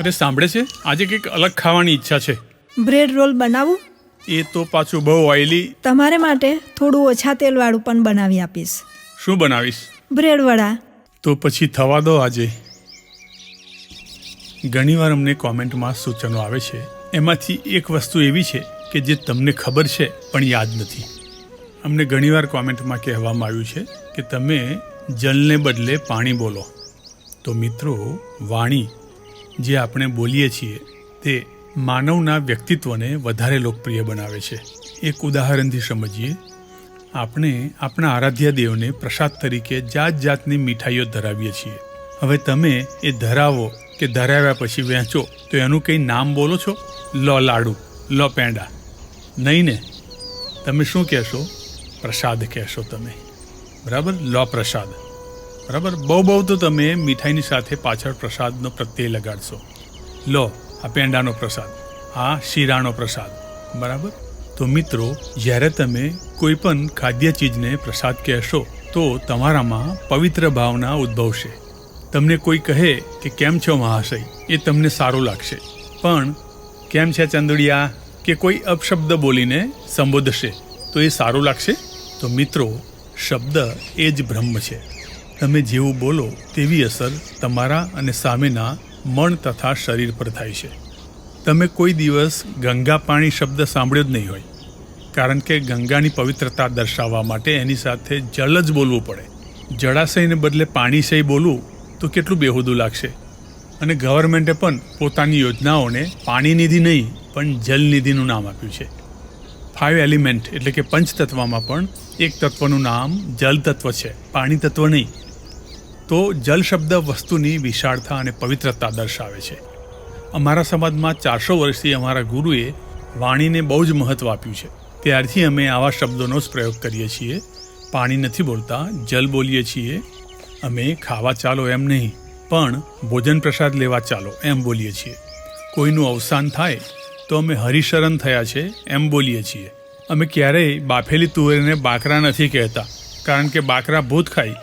અરે સાંભળે છે? આજે કંઈક અલગ ખાવાની ઈચ્છા છે. બ્રેડ રોલ બનાવું? એ તો પાછું બહુ ઓઇલી તમારે માટે થોડું ઓછા તેલવાળું પણ બનાવી આપીશ. શું બનાવીશ? બ્રેડ વડા તો પછી થવા દો આજે. ઘણીવાર અમને કોમેન્ટમાં સૂચનો આવે છે. એમાંથી એક વસ્તુ એવી છે કે જે તમને ખબર છે પણ યાદ નથી. અમને ઘણીવાર કોમેન્ટમાં કહેવામાં આવ્યું છે કે તમે જલને બદલે પાણી બોલો. તો મિત્રો વાણી જે આપણે બોલીએ છીએ તે માનવના વ્યક્તિત્વને વધારે લોકપ્રિય બનાવે છે. એક ઉદાહરણથી સમજીએ. આપણે આપણા આરાધ્ય દેવને પ્રસાદ તરીકે જાત જાતની મીઠાઈઓ ધરાવીએ છીએ. હવે તમે એ ધરાવો કે ધરાવ્યા પછી વહેંચો, તો એનું કંઈ નામ બોલો છો? લો લાડુ, લો પેંડા. નહીં ને? તમે શું કહેશો? પ્રસાદ કહેશો તમે. બરાબર? લો પ્રસાદ. બરાબર? બહુ બહુ તો તમે મીઠાઈની સાથે પાછળ પ્રસાદનો પ્રત્યય લગાડશો. લો, આ પેંડાનો પ્રસાદ, આ શીરાનો પ્રસાદ. બરાબર? તો મિત્રો, જ્યારે તમે કોઈ પણ ખાદ્ય ચીજને પ્રસાદ કહેશો, તો તમારામાં પવિત્ર ભાવના ઉદ્ભવશે. તમને કોઈ કહે કે, કેમ છો મહાશય? એ તમને સારું લાગશે. પણ, કેમ છે ચંદુડિયા? કે કોઈ અપશબ્દ બોલીને સંબોધશે, તો એ સારું લાગશે? તો મિત્રો, શબ્દ એ જ બ્રહ્મ છે. તમે જેવું બોલો તેવી અસર તમારા અને સામેના મન તથા શરીર પર થાય છે. તમે કોઈ દિવસ ગંગા પાણી શબ્દ સાંભળ્યો જ નહીં હોય, કારણ કે ગંગાની પવિત્રતા દર્શાવવા માટે એની સાથે જળ જ બોલવું પડે. જળાશયને બદલે પાણીશય બોલવું તો કેટલું બેહુદું લાગશે. અને ગવર્મેન્ટે પણ પોતાની યોજનાઓને પાણી નિધિ નહીં, પણ જલનિધિનું નામ આપ્યું છે. ફાઇવ એલિમેન્ટ એટલે કે પંચતત્વમાં પણ એક તત્વનું નામ જલ તત્વ છે, પાણી તત્વ નહીં. તો જલ શબ્દ વસ્તુની વિશાળતા અને પવિત્રતા દર્શાવે છે. અમારા સમાજમાં ચારસો વર્ષથી અમારા ગુરુએ વાણીને બહુ જ મહત્ત્વ આપ્યું છે. ત્યારથી અમે આવા શબ્દોનો જ પ્રયોગ કરીએ છીએ. પાણી નથી બોલતા, જલ બોલીએ છીએ. અમે ખાવા ચાલો એમ નહીં, પણ ભોજન પ્રસાદ લેવા ચાલો એમ બોલીએ છીએ. કોઈનું અવસાન થાય તો અમે હરિશરણ થયા છે એમ બોલીએ છીએ. અમે ક્યારેય બાફેલી તુવેરને બાકરા નથી કહેતા, કારણ કે બાકરા ભૂત ખાય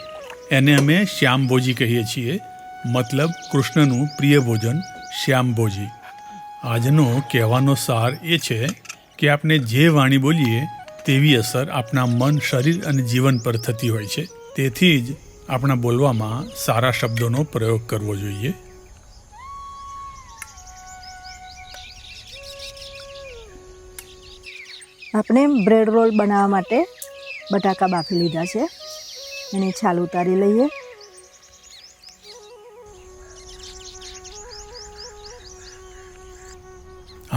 એને અમે શ્યામભોજી કહીએ છીએ. મતલબ કૃષ્ણનું પ્રિય ભોજન શ્યામભોજી. આજનો કહેવાનો સાર એ છે કે આપણે જે વાણી બોલીએ તેવી અસર આપણા મન, શરીર અને જીવન પર થતી હોય છે. તેથી જ આપણા બોલવામાં સારા શબ્દોનો પ્રયોગ કરવો જોઈએ. આપણે બ્રેડ રોલ બનાવવા માટે બટાકા બાફી લીધા છે. એની છાલ ઉતારી લઈએ.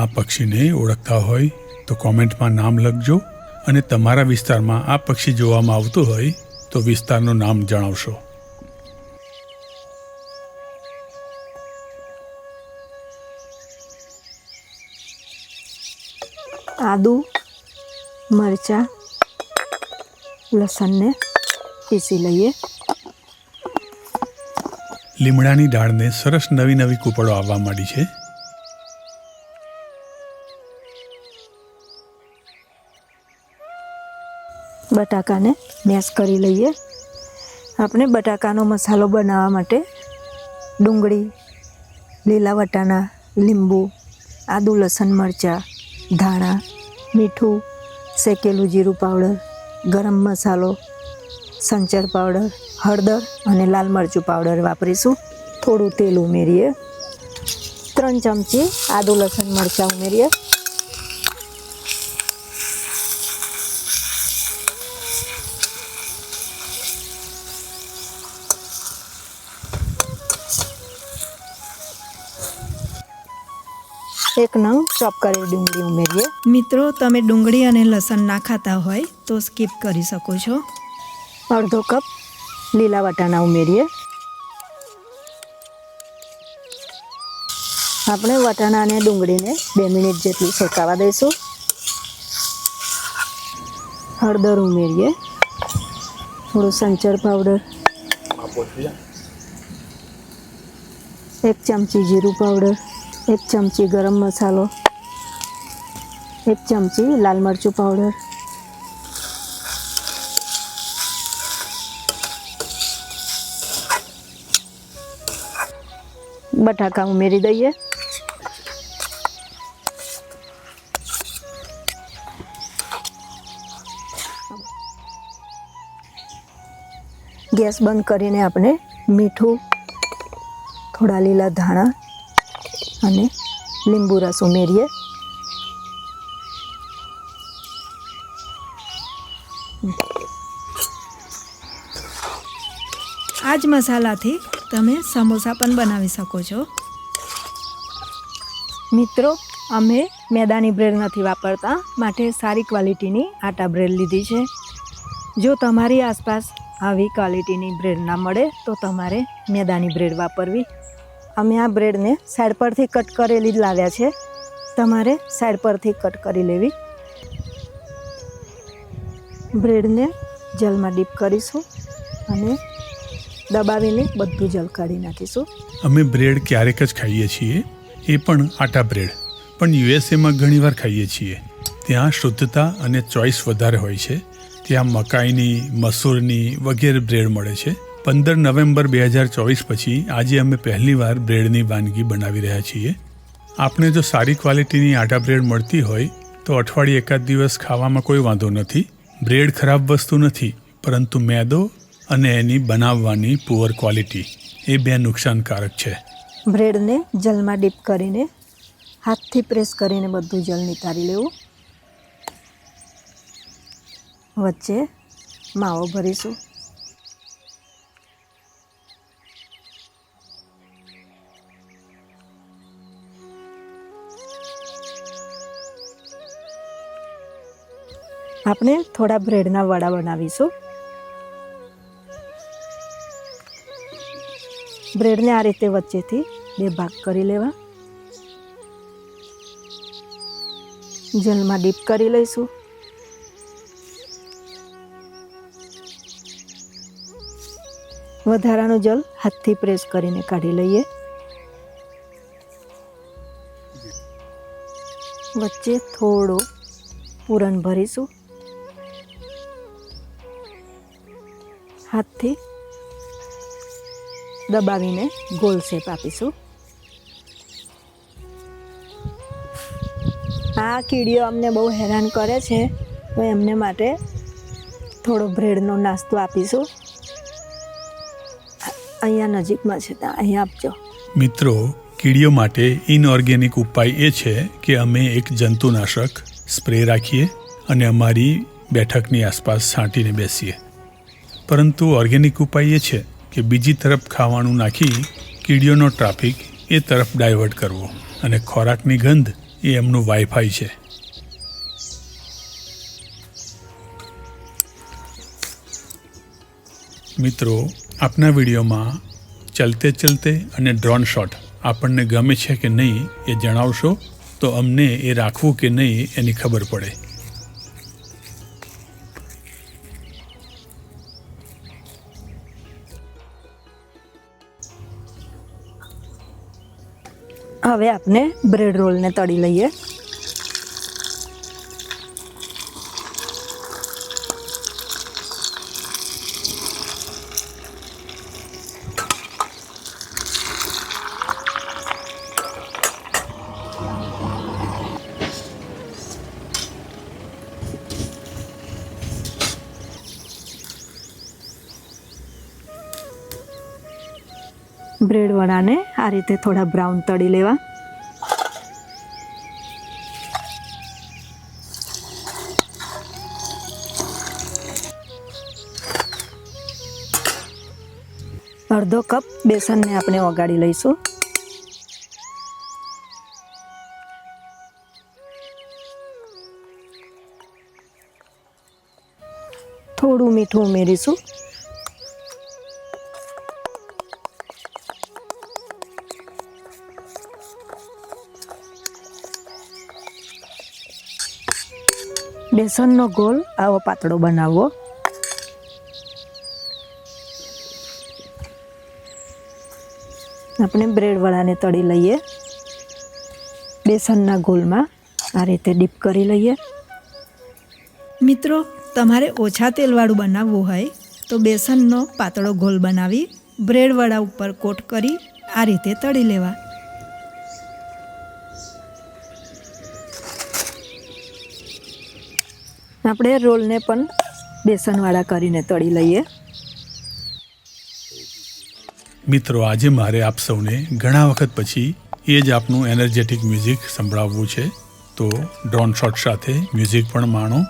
આ પક્ષીને ઓળખતા હોય તો કોમેન્ટમાં નામ લખજો અને તમારા વિસ્તારમાં આ પક્ષી જોવામાં આવતું હોય તો વિસ્તારનું નામ જણાવશો. આદુ મરચાં લસણને પીસી લઈએ. લીમડાની ડાળને સરસ નવી નવી કૂપળો આવવા માંડી છે. બટાકાને મેશ કરી લઈએ. આપણે બટાકાનો મસાલો બનાવવા માટે ડુંગળી લીલા વટાણા લીંબુ આદુ લસણ મરચાં ધાણા મીઠું શેકેલું જીરું પાવડર ગરમ મસાલો સંચર પાવડર, હળદર અને લાલ મરચું પાવડર વાપરીશું. થોડું તેલ ઉમેરીએ. ત્રણ ચમચી આદુ લસણ મરચાં ઉમેરીએ. એક નંગ ચોપ કરેલી ડુંગળી ઉમેરીએ. મિત્રો, તમે ડુંગળી અને લસણ ના ખાતા હોય તો સ્કીપ કરી શકો છો. અડધો કપ લીલા વટાણા ઉમેરીએ. આપણે વટાણા અને ડુંગળીને બે મિનિટ જેટલું શેકાવા દઈશું. હળદર ઉમેરીએ. થોડું સંચર પાવડર. એક ચમચી જીરું પાવડર. એક ચમચી ગરમ મસાલો. એક ચમચી લાલ મરચું પાવડર. બટાકા ઉમેરી દઈએ ગેસ બંધ કરીને આપણે મીઠું થોડા લીલા ધાણા અને લીંબુ રસ ઉમેરીએ આ જ મસાલાથી તમે સમોસા પણ બનાવી શકો છો. મિત્રો, અમે મેદાની બ્રેડ નથી વાપરતા, માટે સારી ક્વોલિટીની આટા બ્રેડ લીધી છે. જો તમારી આસપાસ આવી ક્વોલિટીની બ્રેડ ના મળે, તો તમારે મેદાની બ્રેડ વાપરવી. અમે આ બ્રેડને સાઈડ પરથી કટ કરેલી જ લાવ્યા છે. તમારે સાઈડ પરથી કટ કરી લેવી. બ્રેડને જલમાં ડીપ કરીશું અને દબાવીને બધું જલ નાખીશું. અમે બ્રેડ ક્યારેક જ ખાઈએ છીએ, એ પણ આટા બ્રેડ. પણ યુએસએમાં ઘણીવાર ખાઈએ છીએ. ત્યાં શુદ્ધતા અને ચોઈસ વધારે હોય છે. ત્યાં મકાઈની, મસૂરની વગેરે બ્રેડ મળે છે. પંદર નવેમ્બર બે હજાર ચોવીસ પછી આજે અમે પહેલીવાર બ્રેડની વાનગી બનાવી રહ્યા છીએ. આપણે જો સારી ક્વોલિટીની આટા બ્રેડ મળતી હોય, તો અઠવાડિયે એકાદ દિવસ ખાવામાં કોઈ વાંધો નથી. બ્રેડ ખરાબ વસ્તુ નથી, પરંતુ મેદો અને એની બનાવવાની પુઅર ક્વોલિટી એ બે નુકસાનકારક છે. બ્રેડને જલમાં ડીપ કરીને, હાથથી પ્રેસ કરીને બધું જલ નિતારી લેવું. વચ્ચે માવો ભરીશું. આપણે થોડા બ્રેડના વડા બનાવીશું. બ્રેડને આ રીતે વચ્ચેથી બે ભાગ કરી લેવા. જલમાં ડીપ કરી લઈશું. વધારાનું જલ હાથથી પ્રેસ કરીને કાઢી લઈએ. વચ્ચે થોડો પૂરણ ભરીશું. હાથથી દબાવીને ગોલ શેપ આપીશું. આ કીડીઓ અમને બહુ હેરાન કરે છે, તો એમને માટે થોડો બ્રેડનો નાસ્તો આપીશું. અહીંયા નજીકમાં છે, ત્યાં અહીંયા આપજો. મિત્રો, કીડીઓ માટે ઇનઓર્ગેનિક ઉપાય એ છે કે અમે એક જંતુનાશક સ્પ્રે રાખીએ અને અમારી બેઠકની આસપાસ છાંટીને બેસીએ. પરંતુ ઓર્ગેનિક ઉપાય એ છે કે બીજી તરફ ખાવાનું નાખી કીડીઓનો ટ્રાફિક એ તરફ ડાયવર્ટ કરવો. અને ખોરાકની ગંધ એ એમનું વાઈફાઈ છે. મિત્રો, આપના વિડીયોમાં ચલતે ચલતે અને ડ્રોન શોટ આપણને ગમે છે કે નહીં એ જણાવશો તો અમને એ રાખવું કે નહીં એની ખબર પડે. હવે આપણે બ્રેડ રોલને તળી લઈએ. બ્રેડ વડાને આ રીતે થોડા બ્રાઉન તળી લેવા. અડધો કપ બેસનને આપણે ઓગાળી લઈશું. થોડું મીઠું ઉમેરીશું. બેસનનો ગોળ આવો પાતળો બનાવવો. આપણે બ્રેડવાળાને તળી લઈએ. બેસનના ગોલમાં આ રીતે ડીપ કરી લઈએ. મિત્રો, તમારે ઓછા તેલવાળું બનાવવું હોય તો બેસનનો પાતળો ગોલ બનાવી બ્રેડવાળા ઉપર કોટ કરી આ રીતે તળી લેવા. આપણે રોલને પણ બેસનવાળા કરીને તળી લઈએ. મિત્રો, આજે મારે આપ સૌને ઘણા વખત પછી એ જ આપનું એનર્જેટિક મ્યુઝિક સંભળાવવું છે. તો ડ્રોન શોટ સાથે મ્યુઝિક પણ માણો.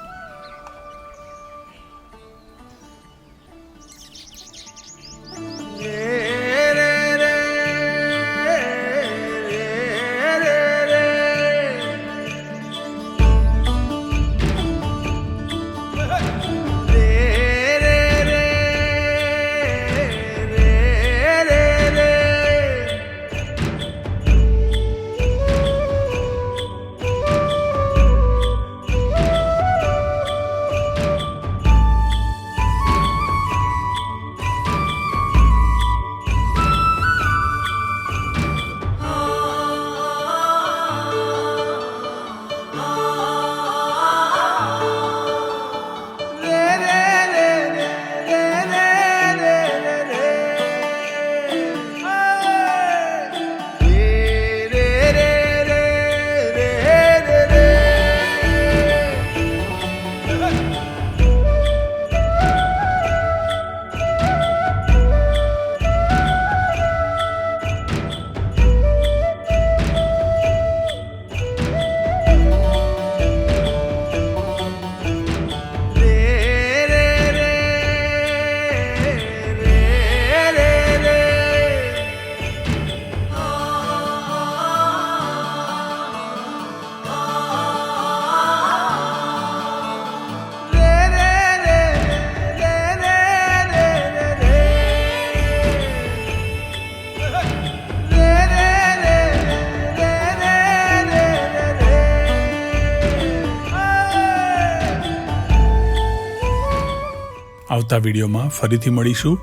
આવતા વિડીયોમાં ફરીથી મળીશું.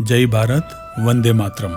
જય ભારત વંદે માતરમ.